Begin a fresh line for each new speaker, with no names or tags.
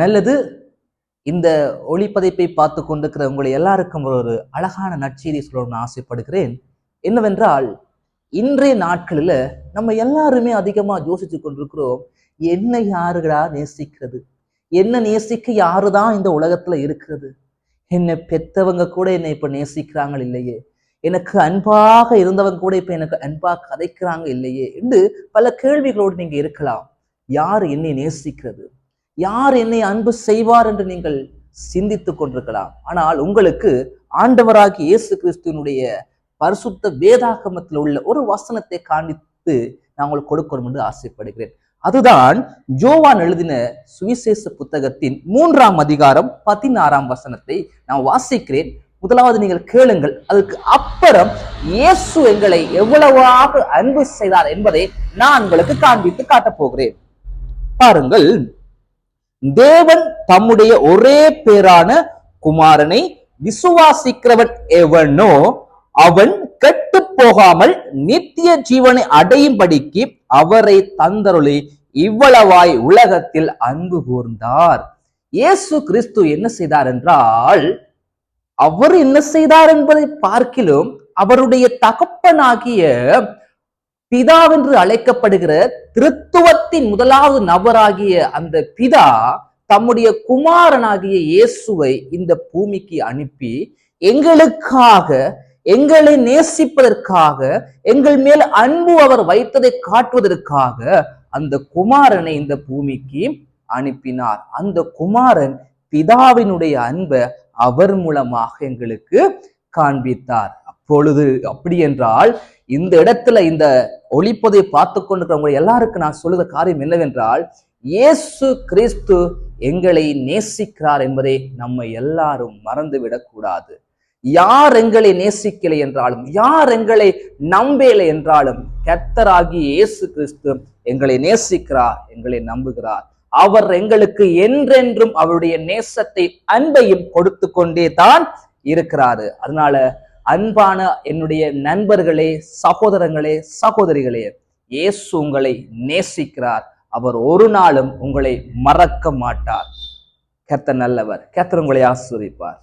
நல்லது. இந்த ஒளிப்பதைப்பை பார்த்து கொண்டிருக்கிற உங்களை எல்லாருக்கும் ஒரு அழகான நற்செய்தி சொல்லணும்னு ஆசைப்படுகிறேன். என்னவென்றால் இன்றைய நாட்களில் நம்ம எல்லாருமே அதிகமாக யோசித்து கொண்டிருக்கிறோம் என்ன யாருடா நேசிக்கிறது? என்ன நேசிக்க யாரு தான் இந்த உலகத்துல இருக்கிறது? என்னை பெத்தவங்க கூட என்னை இப்ப நேசிக்கிறாங்க இல்லையே? எனக்கு அன்பாக இருந்தவங்க கூட இப்ப எனக்கு அன்பாக கதைக்கிறாங்க இல்லையே? என்று பல கேள்விகளோடு நீங்க இருக்கலாம். யார் என்னை நேசிக்கிறது? யார் என்னை அன்பு செய்வார் என்று நீங்கள் சிந்தித்துக் கொண்டிருக்கலாம். ஆனால் உங்களுக்கு ஆண்டவராகி இயேசு கிறிஸ்துவனுடைய பரிசுத்த வேதாகமத்தில் உள்ள ஒரு வசனத்தை காண்பித்து நான் உங்களுக்கு கொடுக்கணும் என்று ஆசைப்படுகிறேன். அதுதான் ஜோவான் எழுதின சுவிசேஷ புத்தகத்தின் மூன்றாம் அதிகாரம் பதினாறாம் வசனத்தை நான் வாசிக்கிறேன். முதலாவது நீங்கள் கேளுங்கள். அதுக்கு அப்புறம் இயேசு எங்களை எவ்வளவாக அன்பு செய்தார் என்பதை நான் உங்களுக்கு காண்பித்து காட்டப் போகிறேன். பாருங்கள். தேவன் தம்முடைய ஒரே பேரான குமாரனை விசுவாசிக்கிறவன் எவனோ அவன் கெட்டு போகாமல் நித்திய ஜீவனை அடையும்படிக்கு அவரை தந்தருளி இவ்வளவாய் உலகத்தில் அன்பு கூர்ந்தார். இயேசு கிறிஸ்து என்ன செய்தார் என்றால் அவர் என்ன செய்தார் என்பதை பார்க்கிலும் அவருடைய தகப்பனாகிய பிதாவென்று அழைக்கப்படுகிற திருத்துவத்தின் முதலாவது நபராகிய அந்த பிதா தம்முடைய குமாரனாகிய இயேசுவை இந்த பூமிக்கு அனுப்பி எங்களுக்காக எங்களை நேசிப்பதற்காக எங்கள் மேல் அன்பு அவர் வைத்ததை காட்டுவதற்காக அந்த குமாரனை இந்த பூமிக்கு அனுப்பினார். அந்த குமாரன் பிதாவினுடைய அன்பை அவர் மூலமாக எங்களுக்கு காண்பித்தார். அப்பொழுது அப்படி என்றால் இந்த இடத்துல இந்த ஒளிப்பதை பார்த்து கொண்டிருக்கிறவங்க எல்லாருக்கும் நான் சொல்லுகிற காரியம் என்னவென்றால் இயேசு கிறிஸ்து எங்களை நேசிக்கிறார் என்பதை நம்ம எல்லாரும் மறந்துவிடக்கூடாது யார் எங்களை நேசிக்கலை என்றாலும் யார் எங்களை நம்பலை என்றாலும் கர்த்தராகி இயேசு கிறிஸ்து எங்களை நேசிக்கிறார் எங்களை நம்புகிறார். அவர் எங்களுக்கு என்றென்றும் அவருடைய நேசத்தை அன்பையும் கொடுத்து கொண்டே தான் இருக்கிறாரு. அதனால அன்பான என்னுடைய நண்பர்களே சகோதரங்களே சகோதரிகளே இயேசு உங்களை நேசிக்கிறார். அவர் ஒரு நாளும் உங்களை மறக்க மாட்டார். கர்த்தர் நல்லவர். கர்த்தர் உங்களை ஆசீர்வதிப்பார்.